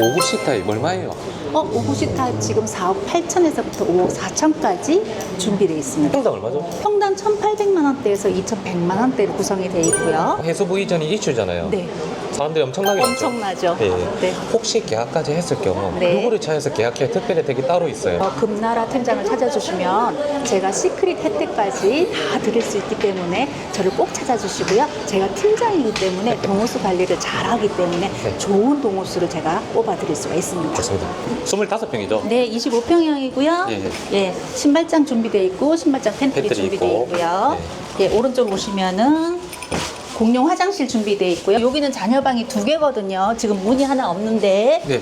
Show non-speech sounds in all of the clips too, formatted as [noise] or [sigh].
5구씩 타입 얼마예요? 어, 오구시타 지금 4억 8천에서부터 5억 4천까지 준비되어 있습니다. 평당 얼마죠? 평당 1,800만 원대에서 2,100만 원대로 구성이 되어 있고요. 해수부 이전이 이슈잖아요. 네, 사람들이 엄청나게 많죠? 엄청나죠. 예. 네. 혹시 계약까지 했을 경우 네. 누구를 찾아서 계약해야 특별 혜택이 따로 있어요? 어, 금나라 팀장을 찾아주시면 제가 시크릿 혜택까지 다 드릴 수 있기 때문에 저를 꼭 찾아주시고요. 제가 팀장이기 때문에 동호수 관리를 잘하기 때문에 네. 좋은 동호수를 제가 뽑아드릴 수가 있습니다. 좋습니다. 25평이죠? 네, 25평형이고요. 예, 예, 신발장 준비되어 있고 신발장 팬트리 팬트리 준비되어 있고. 있고요. 예, 오른쪽 보시면은 공용 화장실 준비되어 있고요. 여기는 자녀방이 두 개거든요. 지금 문이 하나 없는데 네.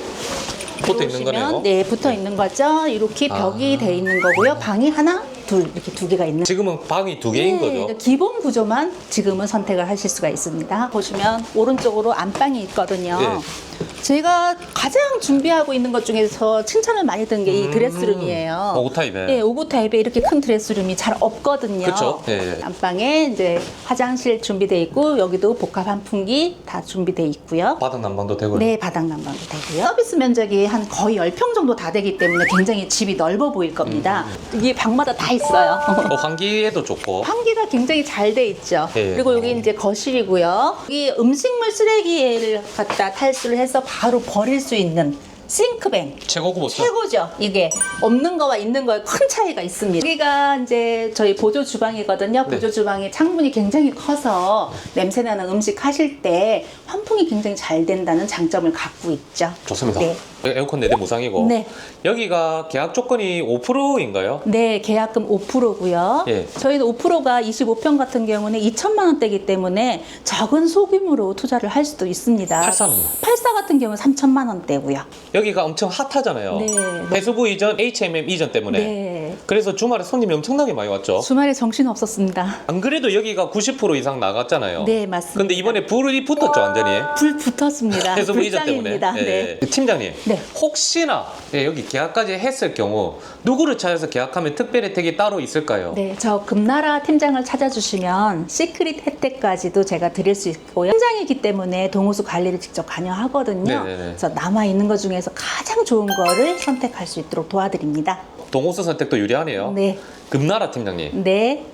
붙어 있는 거네요. 네, 붙어 있는 거죠. 이렇게 아. 벽이 돼 있는 거고요. 방이 하나, 둘 이렇게 두 개가 있는. 지금은 방이 두 개인 네, 거죠? 그러니까 기본 구조만 지금은 선택을 하실 수가 있습니다. 보시면 오른쪽으로 안방이 있거든요. 네. 제가 가장 준비하고 있는 것 중에서 칭찬을 많이 든게이 음. 드레스룸이에요. 오구 타입에. 네, 오구 타입에 이렇게 큰 드레스룸이 잘 없거든요. 그쵸? 예. 안방에 이제 화장실 준비돼 있고 여기도 복합 환풍기 다 준비돼 있고요. 바닥 난방도 되고요. 네, 바닥 난방도 되고요. 서비스 면적이 한 거의 10평 정도 다 되기 때문에 굉장히 집이 넓어 보일 겁니다. 음. 이게 방마다 다 있어요. [laughs] 어, 환기에도 좋고. 환기가 굉장히 잘 돼 있죠. 예. 그리고 여기 이제 거실이고요. 여기 음식물 쓰레기를 갖다 탈수를 해서 바로 버릴 수 있는 싱크뱅. 최고급 옷. 최고죠. 이게 없는 거와 있는 거에 큰 차이가 있습니다. 여기가 이제 저희 보조 주방이거든요. 네. 보조 주방이 창문이 굉장히 커서 냄새 나는 음식 하실 때 환풍이 굉장히 잘 된다는 장점을 갖고 있죠. 좋습니다. 네. 에어컨 4대 무상이고. 네. 여기가 계약 조건이 5%인가요? 네, 계약금 5%고요. 예. 저희는 5%가 25평 같은 경우는 2천만 원대이기 때문에 적은 소규모로 투자를 할 수도 있습니다. 84는요? 84 같은 경우는 3천만 원대고요. 여기가 엄청 핫하잖아요. 네. 해수부 이전, HMM 이전 때문에. 네. 그래서 주말에 손님이 엄청나게 많이 왔죠. 주말에 정신 없었습니다. 안 그래도 여기가 90% 이상 나갔잖아요. 네, 맞습니다. 근데 이번에 불이 붙었죠, 완전히. 불 붙었습니다. 해수부 이전 때문에. 불장입니다. 네. 예. 팀장님, 네. 혹시나 예, 여기 계약까지 했을 경우 누구를 찾아서 계약하면 특별 혜택이 따로 있을까요? 네, 저 금나라 팀장을 찾아주시면 시크릿 혜택까지도 제가 드릴 수 있고요. 팀장이기 때문에 동호수 관리를 직접 관여하거든요. 네네네. 그래서 남아 있는 것 중에서 가장 좋은 거를 선택할 수 있도록 도와드립니다. 동호수 선택도 유리하네요. 네, 금나라 팀장님. 네.